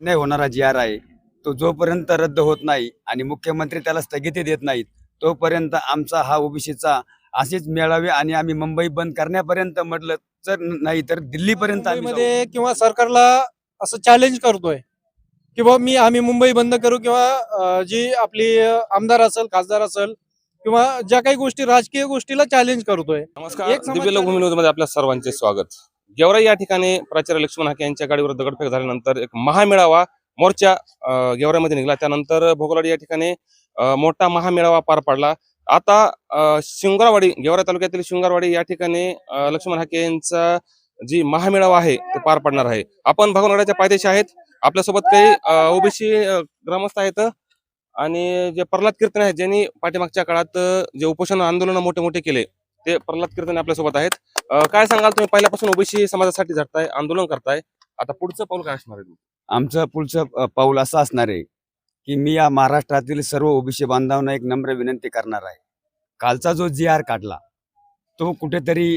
नाही होणारा जी आर आहे. तो जोपर्यंत रद्द होत नाही आणि मुख्यमंत्री त्याला स्थगिती देत नाहीत तोपर्यंत आमचा हा ओबीसीचा असेच मेळावे आणि आम्ही मुंबई बंद करण्यापर्यंत म्हटलं जर नाही तर दिल्लीपर्यंत. मुंबईमध्ये किंवा सरकारला असं चॅलेंज करतोय की बाबा मी आम्ही मुंबई बंद करू किंवा जी आपली आमदार असेल खासदार असेल किंवा ज्या काही गोष्टी राजकीय गोष्टीला चॅलेंज करतोय. नमस्कार. मध्ये आपल्या सर्वांचे स्वागत. गेवराई या ठिकाणी प्राचार्य लक्ष्मण हाके यांच्या गाडीवर दगडफेक झाल्यानंतर एक महामेळावा मोर्चा गेवराईमध्ये निघाला. त्यानंतर भोगलाडी या ठिकाणी मोठा महामेळावा पार पडला. आता अं, शिंगारवाडी गेवरा तालुक्यातील शिंगारवाडी या ठिकाणी लक्ष्मण हाके यांचा जी महामेळावा आहे ते पार पडणार आहे. आपण भगवनगडाच्या पायदेशी आहेत. आपल्यासोबत काही ओबीसी ग्रामस्थ आहेत. आणि जे प्रल्हाद कीर्तन आहेत ज्यांनी पाठीमागच्या काळात जे उपोषण आंदोलन मोठे मोठे केले ते प्रल्हाद कीर्तन आपल्यासोबत आहेत. अं, काय सांगाल तुम्ही? पहिल्यापासून ओबीसी समाजासाठी झटताय आंदोलन करताय. आता पुढचं पाऊल काय असणार आहे आमचं पुढचं अ, पाऊल असं असणार आहे की मी या महाराष्ट्रातील सर्व ओबीसी बांधवांना एक नम्र विनंती करणार आहे. कालचा जो जी आर काढला तो कुठेतरी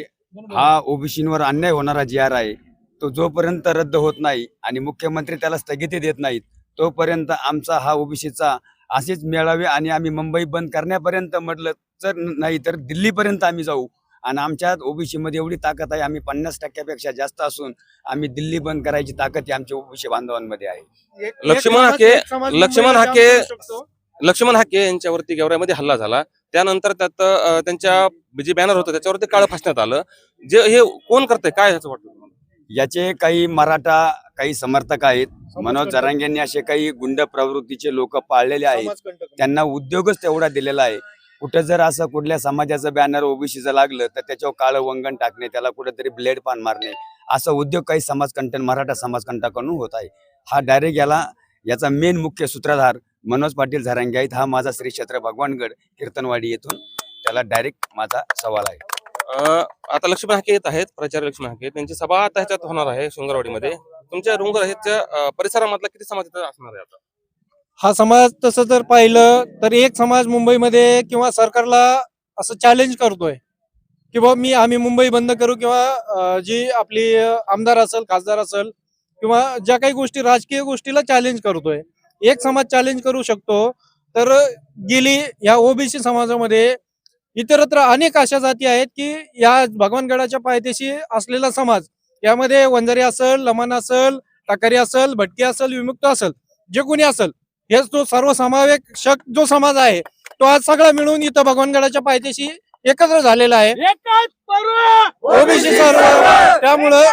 हा ओबीसीवर अन्याय होणारा जी आर आहे. तो जोपर्यंत रद्द होत नाही आणि मुख्यमंत्री त्याला स्थगिती देत नाहीत तोपर्यंत आमचा हा ओबीसीचा असेच मेळावे आणि आम्ही मुंबई बंद करण्यापर्यंत म्हटलं तर नाही तर दिल्लीपर्यंत आम्ही जाऊ. आणि आमच्यात ओबीसी मध्ये एवढी ताकद आहे आम्ही पन्नास टक्क्यापेक्षा जास्त असून आम्ही दिल्ली बंद करायची ताकद ही आमच्या ओबीसी बांधवांमध्ये आहे. लक्ष्मण हाके- लक्ष्मण हाके-. लक्ष्मण हाके यांच्यावरती गेवराईमध्ये हल्ला झाला. त्यानंतर त्यात त्यांच्या जे बॅनर होतं त्याच्यावरती काळं फासण्यात आलं. जे हे कोण करतंय? काय ह्याचं वाटतं? याचे काही मराठा काही समर्थक आहेत. मनोज जरांगेंनी असे काही गुंड प्रवृत्तीचे लोक पाळलेले आहेत. त्यांना उद्योगच तेवढा दिलेला आहे. कुठं जर असं कुठल्या समाजाचं बॅनर ओबीसीचं लागलं तर त्याच्यावर काळं वंगण टाकणे त्याला कुठेतरी ब्लेड पान मारणे असा उद्योग काही समाजकंटन मराठा समाजकंटाकडून होत आहे. हा डायरेक्ट याला याचा मेन मुख्य सूत्रधार मनोज पाटील झरांगे आहेत. हा माझा श्री क्षेत्र भगवानगड कीर्तनवाडी येथून त्याला डायरेक्ट माझा सवाल आहे. आता लक्ष्मी हाके येत आहेत प्राचार्य लक्ष्मी हाके. त्यांची सभा आता ह्याच्यात होणार आहे शृंगारवाडीमध्ये. तुमच्या रुंगर ह्याच्या परिसरामधला किती समाज असणार आहे आता? हा समाज तसं जर पाहिलं तर एक समाज मुंबईमध्ये किंवा सरकारला असं चॅलेंज करतोय की बाबा मी आम्ही मुंबई बंद करू किंवा जी आपली आमदार असेल खासदार असेल किंवा ज्या काही गोष्टी राजकीय गोष्टीला चॅलेंज करतोय एक समाज चॅलेंज करू शकतो तर गेली या ओबीसी समाजामध्ये इतरत्र अनेक अशा जाती आहेत की या भगवानगडाच्या पायथ्याशी असलेला समाज यामध्ये वंजारी असेल लमण असेल टाकारी असेल भटकी असेल विमुक्त असेल जे कोणी असेल हे जो सर्वसमावेशक जो समाज आहे तो आज सगळा मिळून इथं भगवानगडाच्या पायथ्याशी एकत्र झालेला आहे. ओबीसी सर्व! त्यामुळं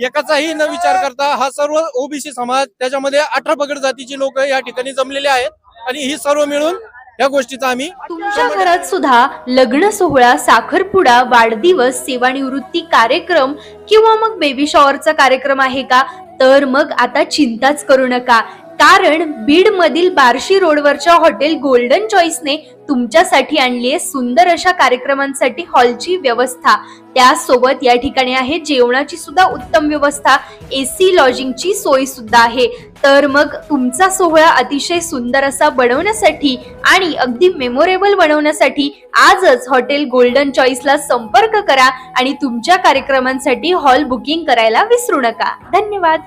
एकाचाही न विचार करता हा सर्व ओबीसी समाज त्याच्यामध्ये अठरा पगड जातीची लोक या ठिकाणी जमलेले आहेत आणि ही सर्व मिळून या गोष्टीचा आम्ही तुमच्या घरात सुद्धा लग्न सोहळा साखरपुडा वाढदिवस सेवानिवृत्ती कार्यक्रम किंवा मग बेबी शॉवरचा कार्यक्रम आहे का? तर मग आता चिंताच करू नका. कारण बीड मधील बार्शी रोडवरच्या हॉटेल गोल्डन चॉईसने तुमच्यासाठी आणली आहे सुंदर अशा कार्यक्रमांसाठी हॉलची व्यवस्था. त्यासोबत या ठिकाणी आहे जेवणाची सुद्धा उत्तम व्यवस्था. एसी लॉजिंगची सोय सुद्धा आहे. तर मग तुमचा सोहळा अतिशय सुंदर असा बनवण्यासाठी आणि अगदी मेमोरेबल बनवण्यासाठी आजच हॉटेल गोल्डन चॉईसला संपर्क करा आणि तुमच्या कार्यक्रमांसाठी हॉल बुकिंग करायला विसरू नका. धन्यवाद.